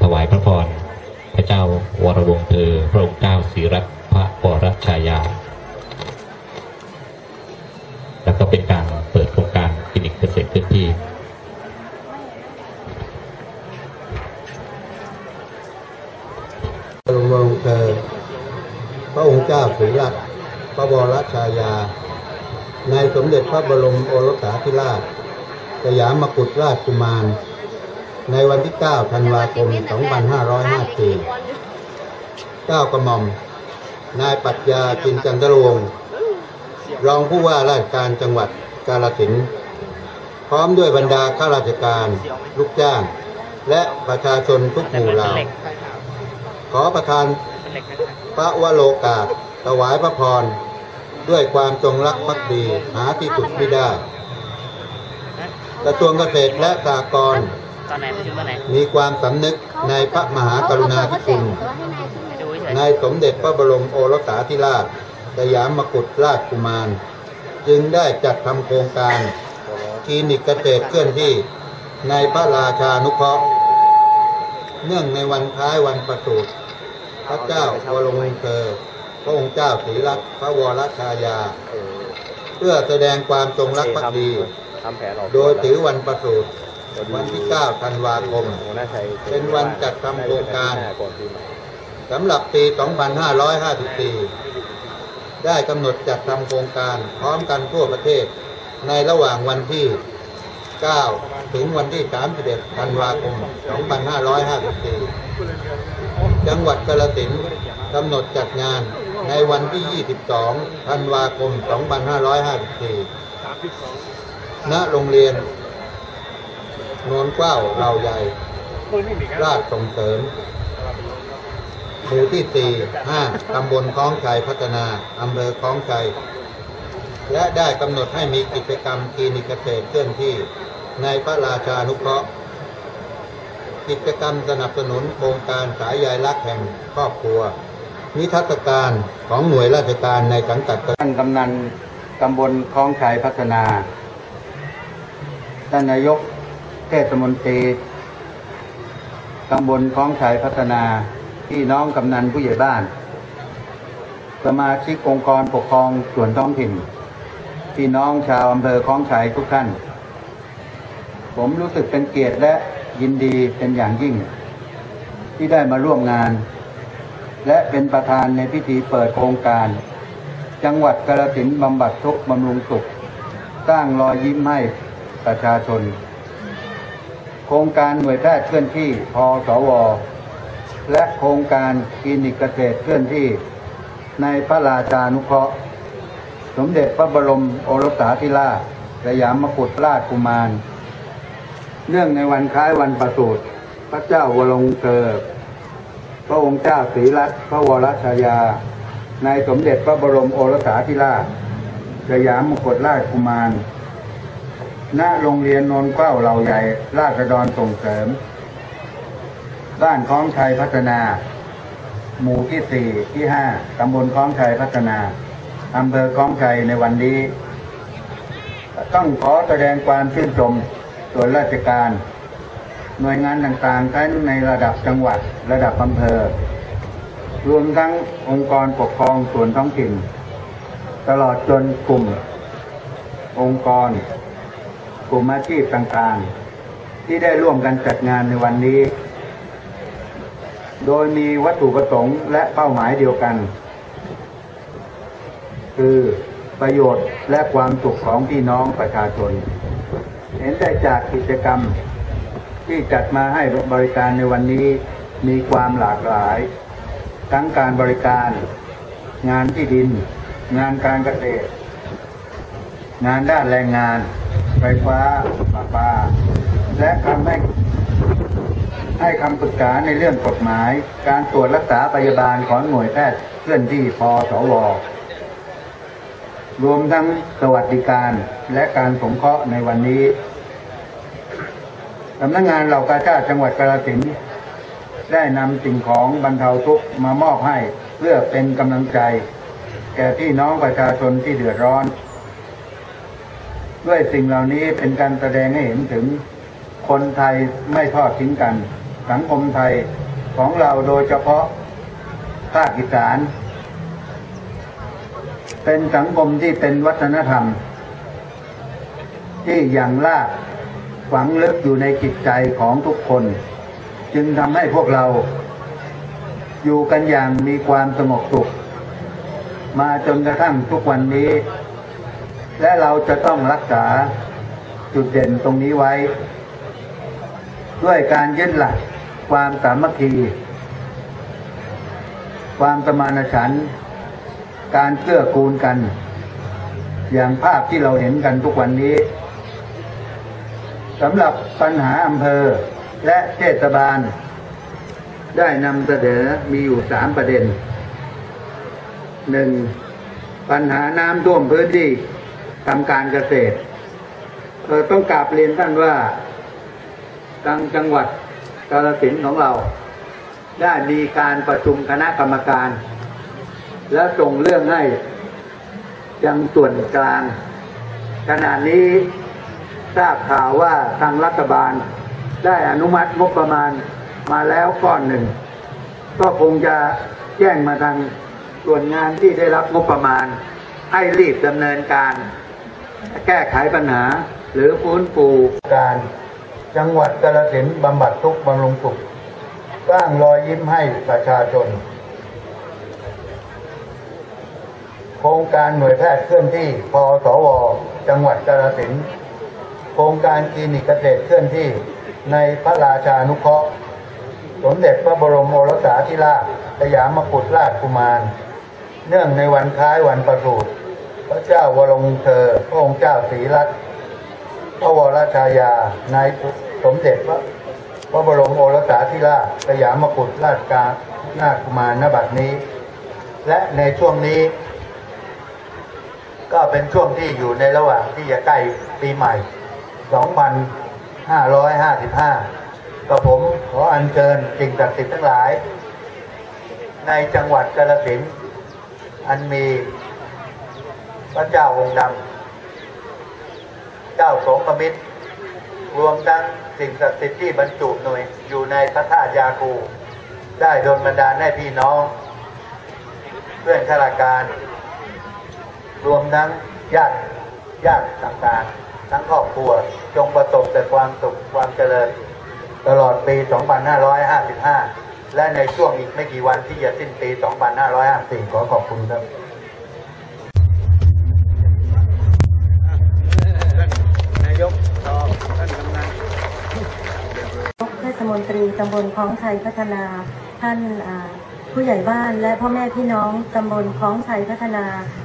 ถวายพระพรพระเจ้าวรวงศ์เธอ พระองค์เจ้าศรีรัตน์พระวรชายา แล้วก็เป็นการเปิดโครงการคลินิกเกษตรเคลื่อนที่บรมวงศ์เธอ พระองค์เจ้าสุรัตน์พระวรชายา ในสมเด็จพระบรมโอรสาธิราชสยามกุฎราชกุมาร ในวันที่ 9 ธันวาคม 2554 9 กระหม่อม นายปรัชญาจินจันทรวง รองผู้ว่าราชการจังหวัดกาฬสินธุ์พร้อมด้วยบรรดาข้าราชการ ลูกจ้าง และประชาชนทุกหมู่เหล่า ขอประทานพระวโรกาสถวายพระพร ด้วยความจงรักภักดีหาที่สุดไม่ได้ กระทรวงเกษตรและสหกรณ์ ตอนไหนประชุมตอนไหนมีความสำนึกในพระมหากรุณาธิคุณดูเฉยในสมเด็จพระบรมโอรสาธิราชสยามกุฎราชกุมาร จึงได้จัดทำโครงการคลินิกเกษตรเคลื่อนที่ในพระราชานุเคราะห์เนื่องในวันคล้ายวันประสูติพระเจ้าวรวงศ์เธอพระองค์เจ้าศรีรัตน์พระวรชายา เพื่อแสดงความจงรักภักดีทำแผลออกโดยถือวันประสูติ วันที่ 9 ธันวาคม เป็นวันจัดทำโครงการสำหรับปี 2554 ได้กำหนดจัดทำโครงการพร้อมกันทั่วประเทศ ในระหว่างวันที่ 9 ถึงวันที่ 31 ธันวาคม 2554 จังหวัดกาฬสินธุ์กำหนดจัดงานในวันที่ 22 ธันวาคม 2554 ณ โรงเรียน โนนเกล้าเราใหญ่ราชส่งเสริมหมู่ที่ 4 5 ตำบลคลองชัยพัฒนา อำเภอคลองชัย และได้กำหนดให้มีกิจกรรมคลินิกเกษตรเคลื่อนที่ในพระราชานุเคราะห์ กิจกรรมสนับสนุนโครงการสายใยรักแห่งครอบครัว นิทรรศการของหน่วยราชการในสังกัดท่านกำนันตำบลคลองชัยพัฒนา ท่านนายก เทศมนตรีตำบลคลองชัยพัฒนาพี่น้องกำนันผู้ใหญ่บ้าน สมาชิกองค์กรปกครองส่วนท้องถิ่น พี่น้องชาวอำเภอคลองชัยทุกท่าน ผมรู้สึกเป็นเกียรติและยินดีเป็นอย่างยิ่ง ที่ได้มาร่วมงาน และเป็นประธานในพิธีเปิดโครงการ จังหวัดกาฬสินบำบัดทุกบำรุงสุข สร้างรอยยิ้มให้ประชาชน ครงการหน่วยแพทย์เคลื่อนที่พสว และโครงการคลินิกเกษตรเคลื่อนที่ ในพระราชานุเคราะห์ สมเด็จพระบรมโอรสาธิราชสยามกุฎราชกุมาร เนื่องในวันคล้ายวันประสูติพระเจ้าวรวงศ์เธอพระองค์เจ้าศรีรัตน์พระวรชายา ในสมเด็จพระบรมโอรสาธิราชสยามกุฎราชกุมาร ณโรงเรียนนนเก้าเหล่าใหญ่ ราชดรส่งเสริม บ้านคลองชัยพัฒนา หมู่ที่สี่ที่ห้าตำบลคลองชัยพัฒนาอำเภอคลองชัยในวันนี้ ต้องขอแสดงความชื่นชมส่วนราชการ หน่วยงานต่างๆทั้งในระดับจังหวัดระดับอำเภอ รวมทั้งองค์กรปกครองส่วนท้องถิ่น ตลอดจนกลุ่ม องค์กร กลุ่มอาชีพต่างๆ ที่ได้ร่วมกันจัดงานในวันนี้ โดยมีวัตถุประสงค์และเป้าหมายเดียวกัน คือประโยชน์และความสุขของพี่น้องประชาชน เห็นได้จากกิจกรรมที่จัดมาให้บริการในวันนี้มีความหลากหลาย ทั้งการบริการ งานที่ดิน งานการเกษตร งานด้านแรงงาน ไฟฟ้าประปาและคำให้ให้คำปรึกษาในเรื่องกฎหมาย การตรวจรักษาพยาบาลของหน่วยแพทย์เคลื่อนที่พสวรวมทั้งสวัสดิการและการสงเคราะห์ในวันนี้สำนักงงานเหล่ากาชาติจังหวัดกาฬสินธุ์ได้นำสิ่งของบรรเทาทุกข์มามอบให้เพื่อเป็นกำลังใจ แก่พี่น้องประชาชนที่เดือดร้อน ด้วยสิ่งเหล่านี้เป็นการแสดงให้เห็นถึงคนไทยไม่ทอดทิ้งกัน สังคมไทยของเราโดยเฉพาะภาคอีสาน เป็นสังคมที่เป็นวัฒนธรรม ที่อย่างลากฝังลึกอยู่ในจิตใจของทุกคน จึงทำให้พวกเราอยู่กันอย่างมีความสงบสุข มาจนกระทั่งทุกวันนี้ และเราจะต้องรักษาจุดเด่นตรงนี้ไว้ ด้วยการยึดหลักความสามัคคี ความสมานฉันท์การเกื้อกูลกัน อย่างภาพที่เราเห็นกันทุกวันนี้สำหรับปัญหาอำเภอและเทศบาล ได้นำเสนอมีอยู่สามประเด็นหนึ่งปัญหาน้ำท่วมพื้นที่ ทำการเกษตรต้องกราบเรียนท่านว่าทางจังหวัดกาฬสินของเรา ได้มีการประชุมคณะกรรมการ แล้วส่งเรื่องให้ยังส่วนกลาง ขณะนี้ทราบข่าวว่าทางรัฐบาลได้อนุมัติงบประมาณมาแล้วก้อนหนึ่ง ก็คงจะแจ้งมาทางส่วนงานที่ได้รับงบประมาณ ให้รีบดำเนินการ แก้ไขปัญหา หรือฟื้นฟูการจังหวัดกาฬสินบำบัดทุกข์บำรุงสุขสร้างรอยยิ้มให้ประชาชน โครงการหน่วยแพทย์เคลื่อนที่พอสว จังหวัดกาฬสินโครงการคลินิกเกษตรเคลื่อนที่ในพระราชานุเคราะห์ สมเด็จพระบรมโอรสาธิราชสยามกุฎราชกุมาร เนื่องในวันคล้ายวันประสูติ พระเจ้าวรวงเธอ พระองค์เจ้าศรีรัตน์พระวรชายาในสมเด็จพระพระบรมโอรสาธิราชสยามกุฎราชกานาถกุมารณบัดนี้ และในช่วงนี้ ก็เป็นช่วงที่อยู่ในระหว่างที่จะใกล้ปีใหม่ 2555กับผมขออัญเชิญสิ่งศักดิ์สิทธิ์ทั้งหลาย ในจังหวัดกาฬสินธุ์อันมี พระเจ้าองค์ดำเจ้าสงฆ์มิตร รวมทั้งสิ่งศักดิ์สิทธิ์ที่บรรจุหน่วยอยู่ในพระธาตุยาคู ได้โดนบันดาลให้พี่น้อง เพื่อนข้าราชการ รวมทั้งญาติญาติต่างๆ ทั้งครอบครัวจงประสบแต่ความสุขความเจริญ ตลอดปี 2555 และในช่วงอีกไม่กี่วันที่จะสิ้นปี 2554 ขอขอบคุณครับ มนตรีตำบลคลองไทยพัฒนา ท่านผู้ใหญ่บ้านและพ่อแม่พี่น้องตำบลคลองไทยพัฒนา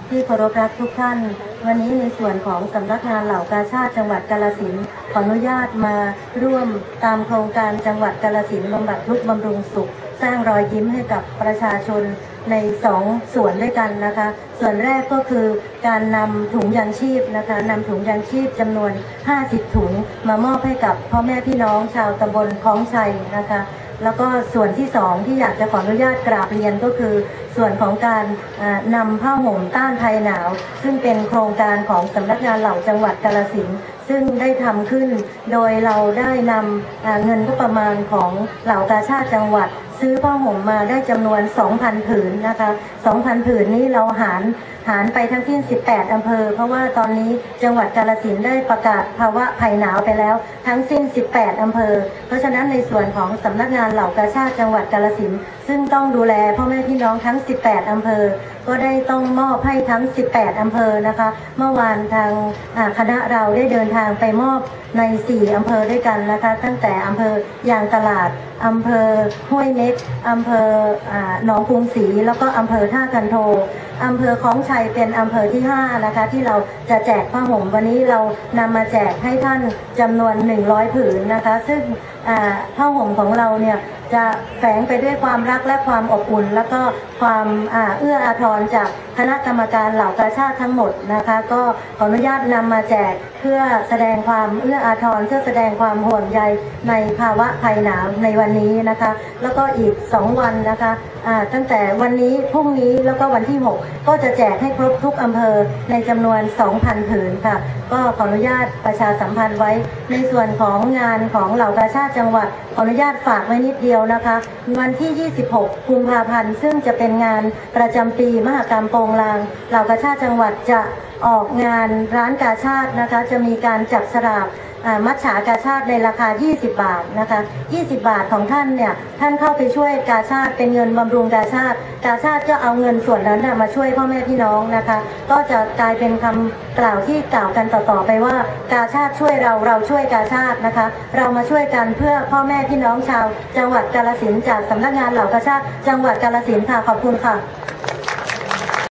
ที่เคารพรักทุกท่าน วันนี้ในส่วนของสำนักงานเหล่ากาชาติจังหวัดกาลสินขออนุญาตมาร่วมตามโครงการจังหวัดกาลสินบำบัดทุกบำรุงสุข สร้างรอยยิ้มให้กับประชาชน ในสองส่วนด้วยกันนะคะ ส่วนแรกก็คือการนำถุงยางชีพนะคะนำถุงยางชีพจำนวน 50 ถุงมามอบให้กับพ่อแม่พี่น้องชาวตำบลคลองชัยนะคะแล้วก็ส่วนที่สองที่อยากจะขออนุญาตกราบเรียนก็คือ ส่วนของการอ่านำผ้าห่มต้านภัยหนาว ซึ่งเป็นโครงการของสำนักงานเหล่าจังหวัดกาลสินธุ์ซึ่งได้ทำขึ้นโดยเราได้นำอ่าเงินงบประมาณของเหล่ากาชาติจังหวัด ซื้อผ้าห่มมาได้จำนวน 2,000 ผืนนะคะ 2,000 ผืนนี้เราหารหารไปทั้งสิ้น 18 อำเภอ เพราะว่าตอนนี้จังหวัดกาลสินได้ประกาศภาวะภัยหนาวไปแล้วทั้งสิ้น 18 อำเภอ เพราะฉะนั้นในส่วนของสำนักงานเหล่ากาชาติจังหวัดกาลสิน ซึ่งต้องดูแลพ่อแม่พี่น้องทั้ง 18 อำเภอ ก็ได้ต้องมอบให้ทั้ง 18 อำเภอนะคะ เมื่อวานทางคณะเราได้เดินทางไปมอบใน 4 อำเภอด้วยกันนะคะ ตั้งแต่อำเภอยางตลาด อำเภอห้วยเม็กอำเภอหนองกรุงศรี แล้วก็อำเภอท่ากันโท อำเภอคลองชัยเป็นอำเภอที่ 5 นะคะ ที่เราจะแจกผ้าห่มวันนี้เรานำมาแจกให้ท่านจำนวน 100 ผืนนะคะ ซึ่งผ้าห่มของเราเนี่ยจะแฝงไปด้วยความรักและความอบอุ่น แล้วก็ความอเอื้ออาทรจากคณะกรรมการเหล่ากาชาติทั้งหมดนะคะ ก็ขออนุญาตนำมาแจกเพื่อแสดงความเอื้ออาทรเพื่อแสดงความห่วงใยในภาวะภัยหนาวในวันนี้นะคะ แล้วก็อีก 2 วันนะคะตั้งแต่วันนี้พรุ่งนี้แล้วก็วันที่ 6 ก็จะแจกให้ครบทุกอำเภอในจำนวน 2,000 ผืนค่ะ ก็ขออนุญาตประชาสัมพันธ์ไว้ ในส่วนของงานของเหล่ากาชาติจังหวัดขออนุญาตฝากไว้นิดเดียวยวนะคะ วันที่ 26 กุมภาพันธ์ ซึ่งจะเป็นงานประจำปีมหกรรมโปงลาง เหล่ากาชาติจังหวัดจะ ออกงานร้านกาชาตินะคะ จะมีการจับสลากมัจฉากาชาติในราคา 20 บาทนะคะ 20 บาทของท่านเนี่ย ท่านเข้าไปช่วยกาชาติเป็นเงินบำรุงกาชาติ กาชาติก็เอาเงินส่วนนั้นมาช่วยพ่อแม่พี่น้องนะคะ ก็จะกลายเป็นคำกล่าวที่กล่าวกันต่อๆไปว่า กาชาติช่วยเราเราช่วยกาชาตินะคะ เรามาช่วยกันเพื่อพ่อแม่พี่น้องชาว จังหวัดกาลสินจากสำนักงานเหล่ากาชาติจังหวัดกาลสินค่ะขอบคุณค่ะ